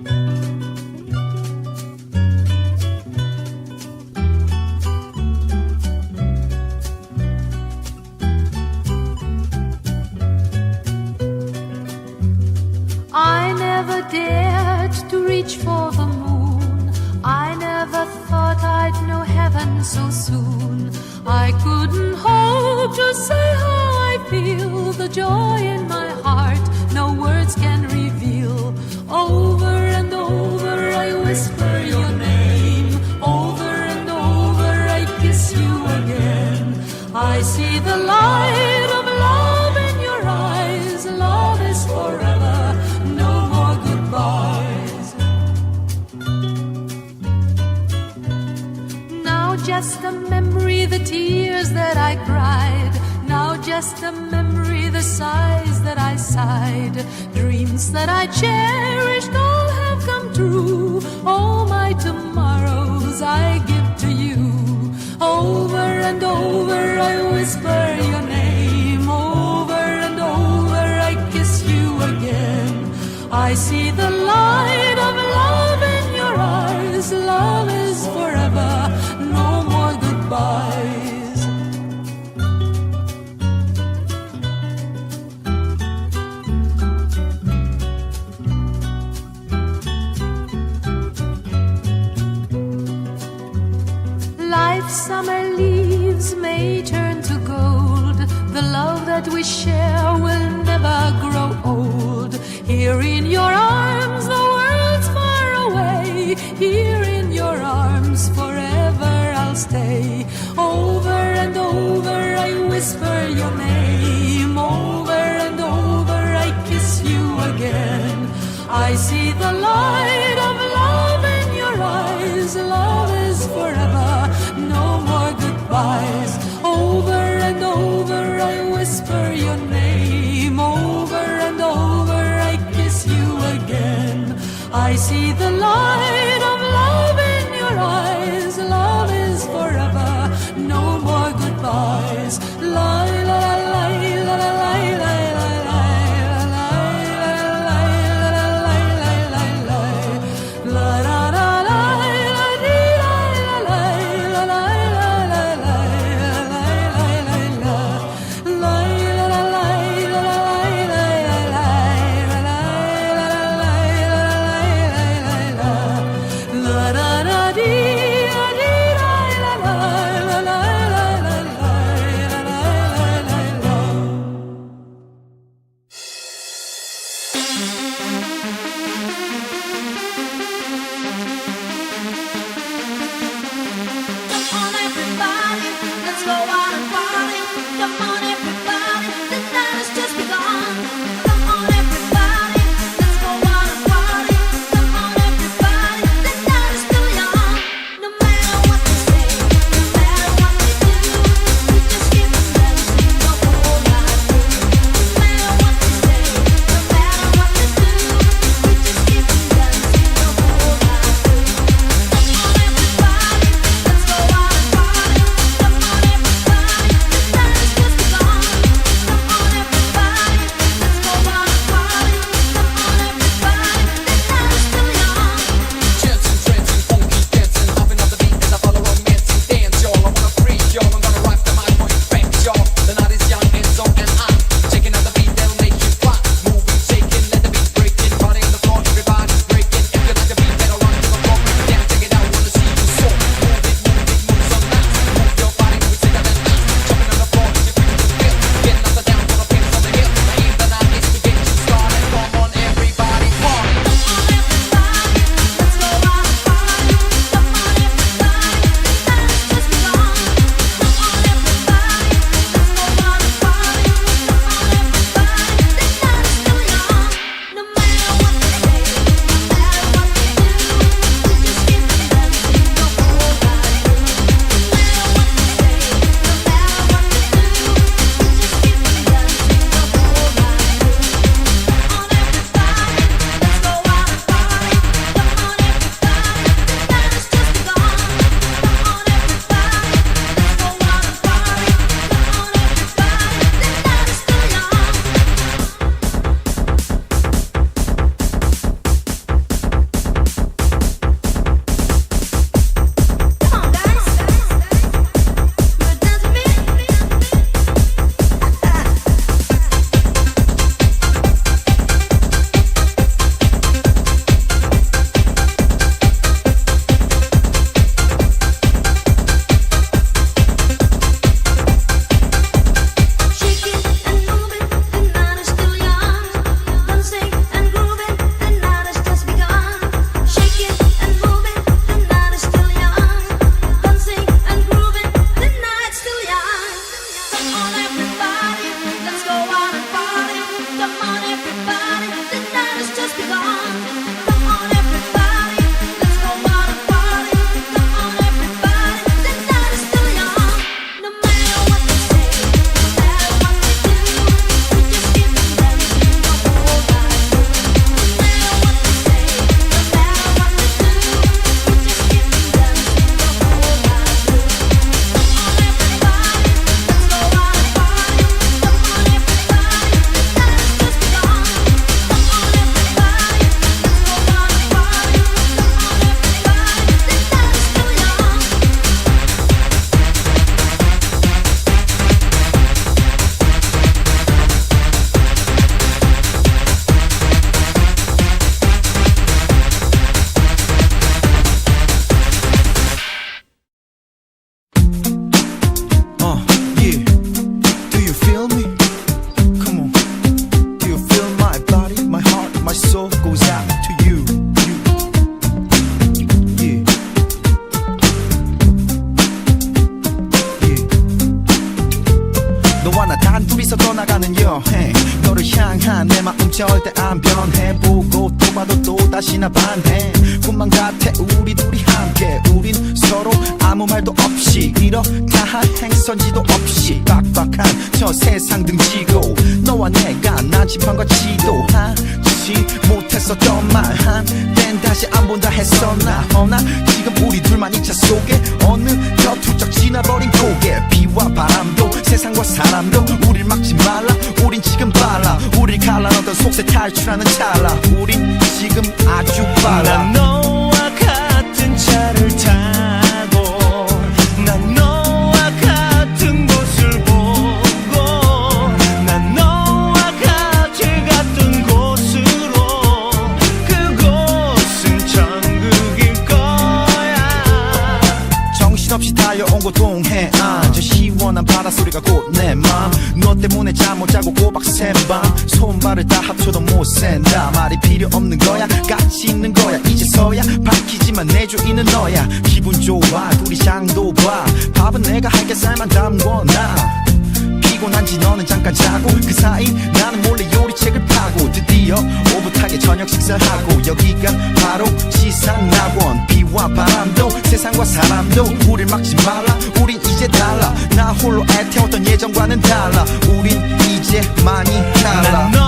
I never dared to reach for the moon. I never thought I'd know heaven so soon. I couldn't hope to say how I feel. The joy in tears that I cried. Now just a memory, the sighs that I sighed. Dreams that I cherished all have come true. All my tomorrows I give to you. Over and over I whisper your name. Over and over I kiss you again. I see the light in your arms, the world's far away. Here in your arms, forever I'll stay. Over and over, I whisper your name. Over and over, I kiss you again. I see the light of love in your eyes. Love is forever, no more goodbyes. See the 걸어나가는 여행. 너를 향한 내 마음 절대 안 변해. 보고 또 봐도 또다시 나 반해. 꿈만 같아 우리 둘이 함께. 우린 서로 아무 말도 없이. 이렇다 한 행선지도 없이. 빡빡한 저 세상 등지고. 너와 내가 난집한과 지도 하지 못했었던 말 한땐 다시 안 본다 했었나. 허나 지금 우리 둘만 이 차 속에 어느 저 훌쩍 갈라놓던 속세 탈출하는 찰나. 우린 지금 아주 빨라. 난 너와 같은 차를 타고 난 너와 같은 곳을 보고 난 너와 같이 갔던 곳으로 그곳은 천국일 거야. 정신없이 달려온 곳 동해안 저 시 원한 바닷소리가 곧 내 맘 너 때문에 잠 못 자고 꼬박 샌밤. 손발을 다 합쳐도 못 센다. 말이 필요 없는 거야. 같이 있는 거야. 이제서야 밝히지만 내 주인은 너야. 기분 좋아. 둘이 장도 봐. 밥은 내가 할게 쌀만 담궈놔. 피곤한지 너는 잠깐 자고 그 사이 나는 몰래 요리책을 파고 드디어 오붓하게 저녁 식사하고 여기가 바로 지상낙원. 비와 바람도 세상과 사람도 우릴 막지 나 홀로 애태웠던 예전과는 달라. 우린 이제 많이 달라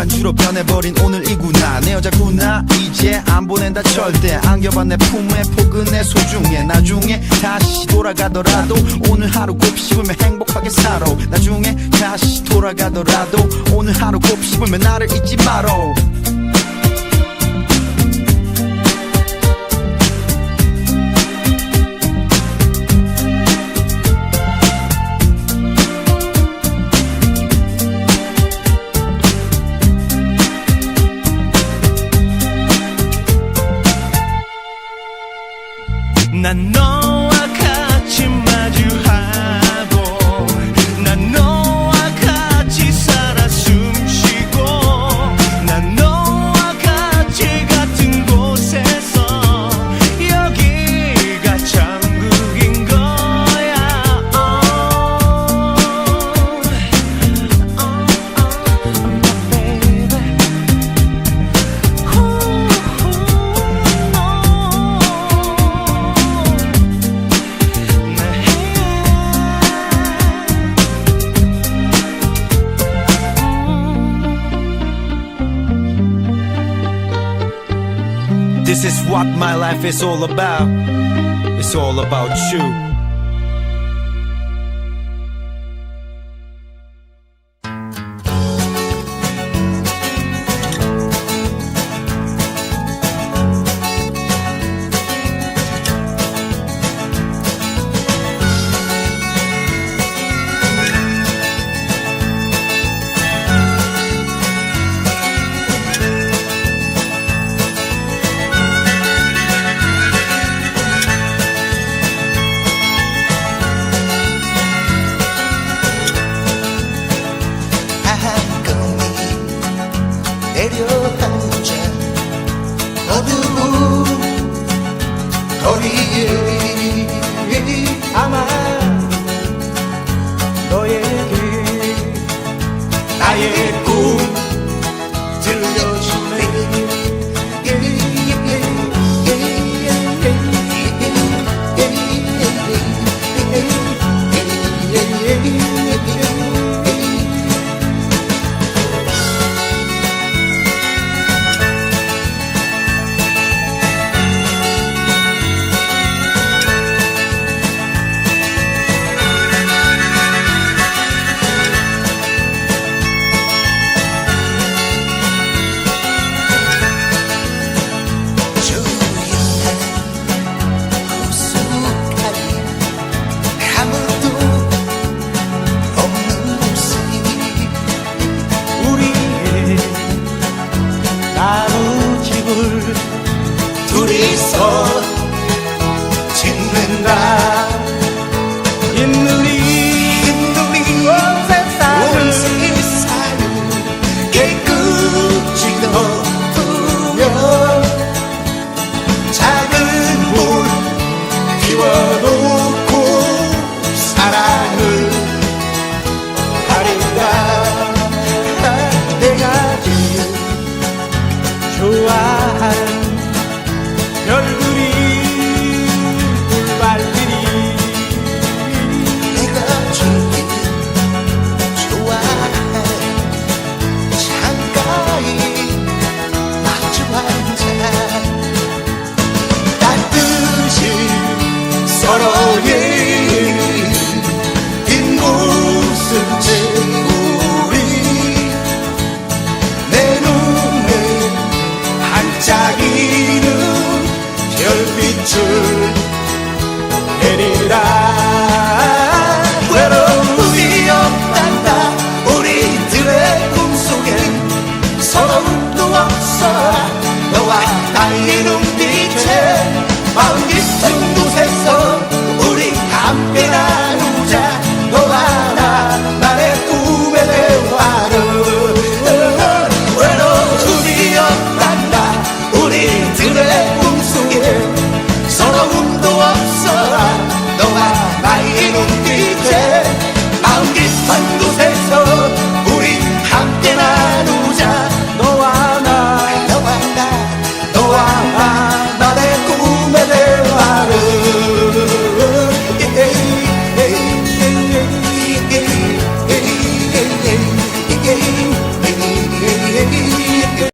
술안주로 변해버린 오늘 이구나. 내 여자구나. 이제 안 보낸다 절대. 안겨봐 내 품에 포근해 소중해. 나중에 다시 돌아가더라도 오늘 하루 곱 씹으면 행복하게 살아. 나중에 다시 돌아가더라도 오늘 하루 곱 씹으면 나를 잊지 말어 This is what my life is all about. It's all about you 내려앉아 어두운 거리에 아마